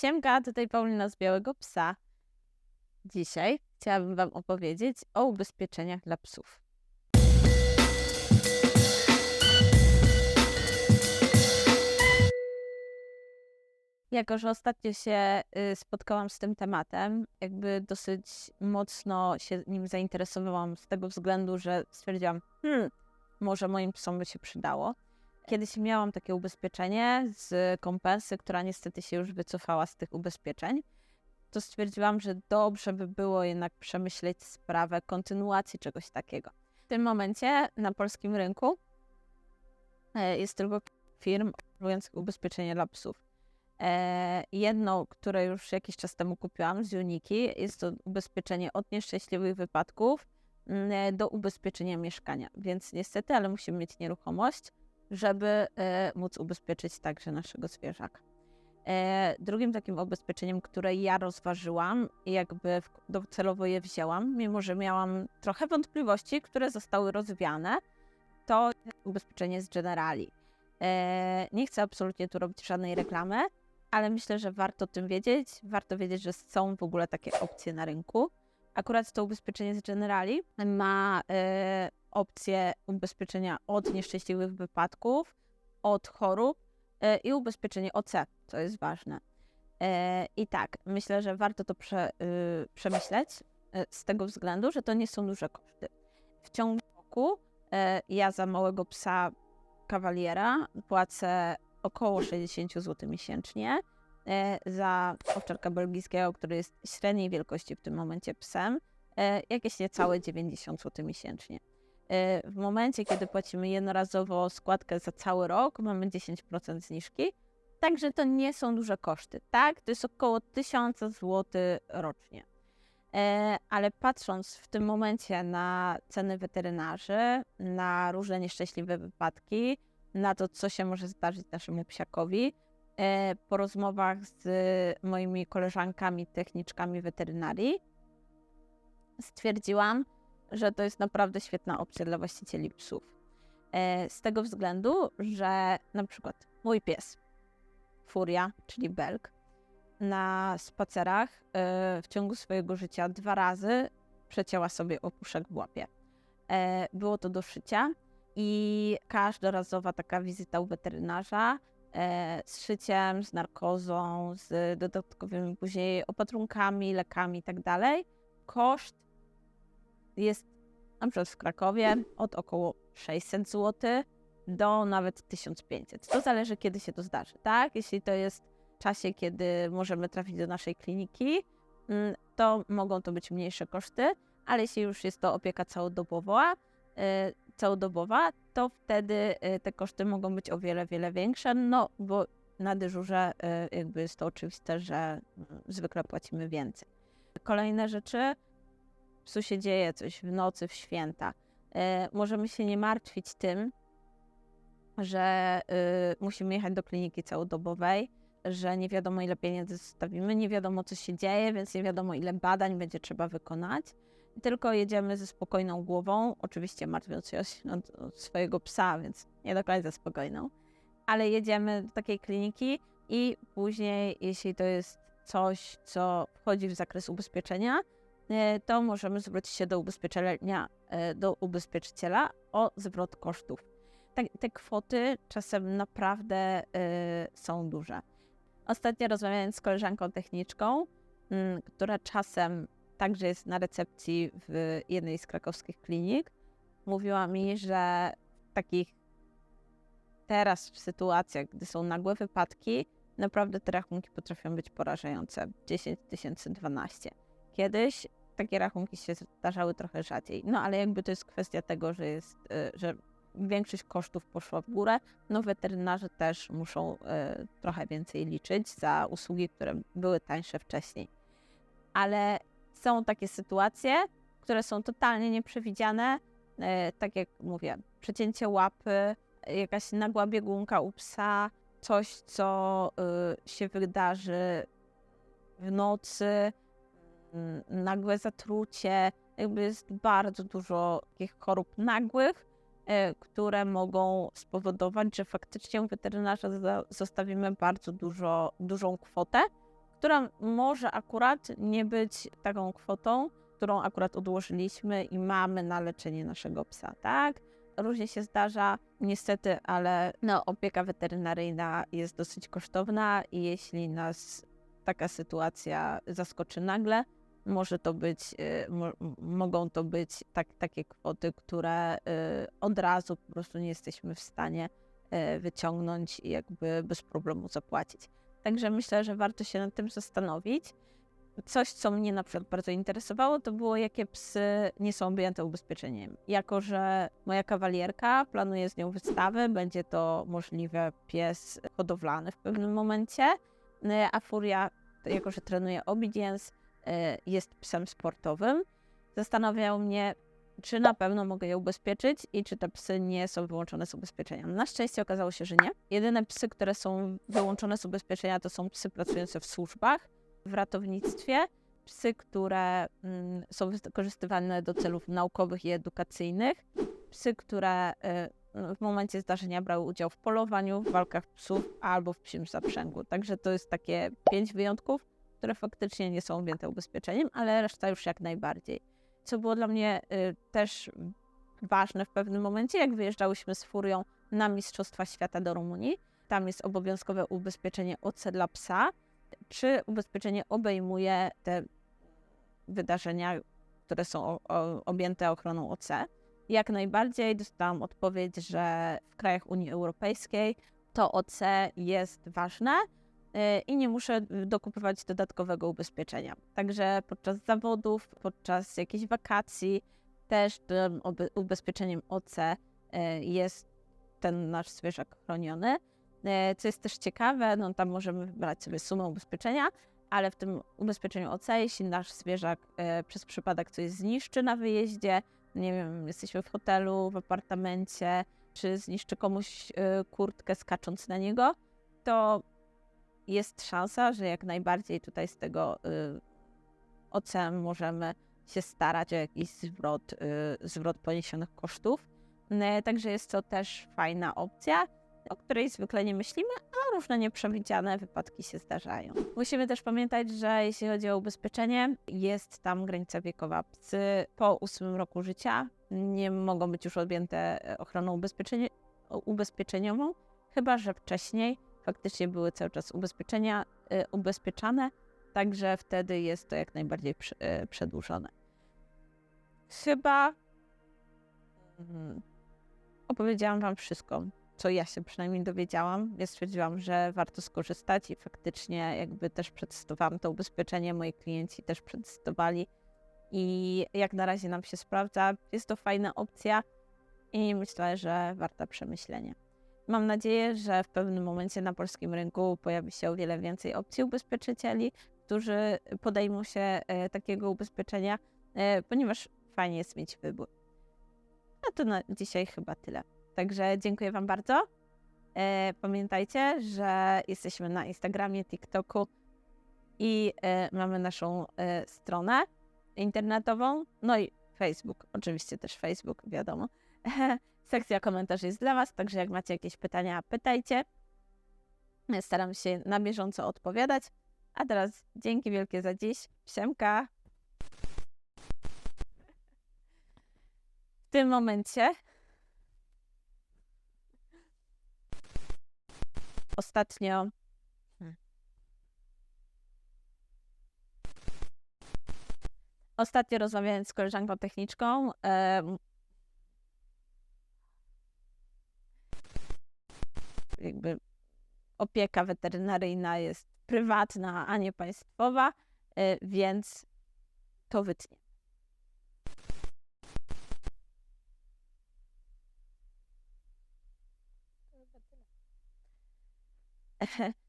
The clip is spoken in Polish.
Siemka, tutaj Paulina z Białego Psa. Dzisiaj chciałabym Wam opowiedzieć o ubezpieczeniach dla psów. Jako, że ostatnio się y, spotkałam z tym tematem, jakby dosyć mocno się nim zainteresowałam z tego względu, że stwierdziłam, hmm, może moim psom by się przydało. Kiedyś miałam takie ubezpieczenie z kompensy, która niestety się już wycofała z tych ubezpieczeń. To stwierdziłam, że dobrze by było jednak przemyśleć sprawę kontynuacji czegoś takiego. W tym momencie na polskim rynku e, jest tylko firm oferujących ubezpieczenie dla psów. E, jedno, które już jakiś czas temu kupiłam z Uniki, jest to ubezpieczenie od nieszczęśliwych wypadków mm, do ubezpieczenia mieszkania. Więc niestety, ale musimy mieć nieruchomość żeby e, móc ubezpieczyć także naszego zwierzaka. E, drugim takim ubezpieczeniem, które ja rozważyłam i jakby docelowo je wzięłam, mimo że miałam trochę wątpliwości, które zostały rozwiane, to ubezpieczenie z Generali. E, nie chcę absolutnie tu robić żadnej reklamy, ale myślę, że warto o tym wiedzieć. Warto wiedzieć, że są w ogóle takie opcje na rynku. Akurat to ubezpieczenie z Generali ma opcję ubezpieczenia od nieszczęśliwych wypadków, od chorób e, i ubezpieczenie OC, co jest ważne. E, I tak, myślę, że warto to prze, y, przemyśleć e, z tego względu, że to nie są duże koszty. W ciągu roku ja za małego psa kawaliera płacę około 60 zł miesięcznie. Za owczarka belgijskiego, który jest średniej wielkości w tym momencie psem, jakieś niecałe 90 zł miesięcznie. Y, w momencie, kiedy płacimy jednorazowo składkę za cały rok, mamy 10% zniżki. Także to nie są duże koszty, tak? To jest około 1000 zł rocznie. E, ale patrząc w tym momencie na ceny weterynarzy, na różne nieszczęśliwe wypadki, na to, co się może zdarzyć naszemu psiakowi, e, po rozmowach z moimi koleżankami, techniczkami weterynarii, stwierdziłam, że to jest naprawdę świetna opcja dla właścicieli psów. E, z tego względu, że na przykład mój pies, Furia, czyli Belk, na spacerach e, w ciągu swojego życia dwa razy przecięła sobie opuszek w łapie. E, było to do szycia i każdorazowa taka wizyta u weterynarza z szyciem, z narkozą, z dodatkowymi później opatrunkami, lekami itd. Tak koszt jest na przykład w Krakowie od około 600 zł do nawet 1500. To zależy, kiedy się to zdarzy, tak? Jeśli to jest w czasie, kiedy możemy trafić do naszej kliniki, mm, to mogą to być mniejsze koszty, ale jeśli już jest to opieka całodobowa, y, całodobowa, to wtedy y, te koszty mogą być o wiele, wiele większe, no bo na dyżurze y, jakby jest to oczywiste, że mm, zwykle płacimy więcej. Kolejne rzeczy, psu się dzieje coś w nocy, w święta. E, możemy się nie martwić tym, że y, musimy jechać do kliniki całodobowej, że nie wiadomo ile pieniędzy zostawimy, nie wiadomo co się dzieje, więc nie wiadomo ile badań będzie trzeba wykonać. Tylko jedziemy ze spokojną głową, oczywiście martwiąc się o, swojego psa, więc nie do końca spokojną, ale jedziemy do takiej kliniki i później, jeśli to jest coś, co wchodzi w zakres ubezpieczenia, to możemy zwrócić się do ubezpieczenia, e, do ubezpieczyciela o zwrot kosztów. Te, te kwoty czasem naprawdę y, są duże. Ostatnio rozmawiając z koleżanką techniczką, y, która czasem także jest na recepcji w jednej z krakowskich klinik, mówiła mi, że w takich teraz w sytuacjach, gdy są nagłe wypadki, naprawdę te rachunki potrafią być porażające. 10 tysięcy, 12 Kiedyś takie rachunki się zdarzały trochę rzadziej. No ale jakby to jest kwestia tego, że jest, y, że większość kosztów poszła w górę, no weterynarze też muszą y, trochę więcej liczyć za usługi, które były tańsze wcześniej. Ale są takie sytuacje, które są totalnie nieprzewidziane, y, tak jak mówię, przecięcie łapy, jakaś nagła biegunka u psa, coś, co się wydarzy w nocy, nagłe zatrucie, jakby jest bardzo dużo takich chorób nagłych, e, które mogą spowodować, że faktycznie u weterynarza zostawimy bardzo dużo, dużą kwotę, która może akurat nie być taką kwotą, którą akurat odłożyliśmy i mamy na leczenie naszego psa, tak? Różnie się zdarza, niestety, ale no, opieka weterynaryjna jest dosyć kosztowna i jeśli nas taka sytuacja zaskoczy nagle, może to być, y, mo, mogą to być tak, takie kwoty, które y, od razu po prostu nie jesteśmy w stanie y, wyciągnąć i jakby bez problemu zapłacić. Także myślę, że warto się nad tym zastanowić. Coś, co mnie na przykład bardzo interesowało, to było, jakie psy nie są objęte ubezpieczeniem. Jako, że moja kawalierka planuje z nią wystawę, będzie to możliwe pies hodowlany w pewnym momencie, a Furia, jako że trenuje obedience, jest psem sportowym. Zastanawiał mnie, czy na pewno mogę je ubezpieczyć i czy te psy nie są wyłączone z ubezpieczenia. Na szczęście okazało się, że nie. Jedyne psy, które są wyłączone z ubezpieczenia, to są psy pracujące w służbach, w ratownictwie, psy, które mm, są wykorzystywane do celów naukowych i edukacyjnych, psy, które y, w momencie zdarzenia brały udział w polowaniu, w walkach psów albo w psim zaprzęgu. Także to jest takie pięć wyjątków, które faktycznie nie są objęte ubezpieczeniem, ale reszta już jak najbardziej. Co było dla mnie y, też ważne w pewnym momencie, jak wyjeżdżałyśmy z Furią na Mistrzostwa Świata do Rumunii. Tam jest obowiązkowe ubezpieczenie OC dla psa. Czy ubezpieczenie obejmuje te wydarzenia, które są objęte ochroną OC? Jak najbardziej dostałam odpowiedź, że w krajach Unii Europejskiej to OC jest ważne, i nie muszę dokupywać dodatkowego ubezpieczenia. Także podczas zawodów, podczas jakichś wakacji też tym ubezpieczeniem OC y, jest ten nasz zwierzak chroniony. Y, co jest też ciekawe, no tam możemy wybrać sobie sumę ubezpieczenia, ale w tym ubezpieczeniu OC, jeśli nasz zwierzak przez przypadek coś zniszczy na wyjeździe, nie wiem, jesteśmy w hotelu, w apartamencie, czy zniszczy komuś kurtkę skacząc na niego, to jest szansa, że jak najbardziej tutaj z tego y, OCM możemy się starać o jakiś zwrot, y, zwrot poniesionych kosztów. Y, także jest to też fajna opcja, o której zwykle nie myślimy, a różne nieprzewidziane wypadki się zdarzają. Musimy też pamiętać, że jeśli chodzi o ubezpieczenie, jest tam granica wiekowa. Psy po ósmym roku życia nie mogą być już objęte ochroną ubezpieczeniową, chyba że wcześniej faktycznie były cały czas ubezpieczenia, y, ubezpieczane, także wtedy jest to jak najbardziej y, przedłużone. Chyba mm, opowiedziałam Wam wszystko, co ja się przynajmniej dowiedziałam. Ja stwierdziłam, że warto skorzystać i faktycznie jakby też przetestowałam to ubezpieczenie, moi klienci też przetestowali i jak na razie nam się sprawdza. Jest to fajna opcja i myślę, że warta przemyślenia. Mam nadzieję, że w pewnym momencie na polskim rynku pojawi się o wiele więcej opcji ubezpieczycieli, którzy podejmą się e, takiego ubezpieczenia, e, ponieważ fajnie jest mieć wybór. A to na dzisiaj chyba tyle. Także dziękuję Wam bardzo. E, pamiętajcie, że jesteśmy na Instagramie, TikToku i mamy naszą stronę internetową, no i Facebook, oczywiście też Facebook, wiadomo. Sekcja komentarzy jest dla Was, także jak macie jakieś pytania, pytajcie. Staram się na bieżąco odpowiadać. A teraz dzięki wielkie za dziś. Siemka! W tym momencie ostatnio. Ostatnio rozmawiając z koleżanką techniczką, jakby opieka weterynaryjna jest prywatna, a nie państwowa, y, więc to wytnie.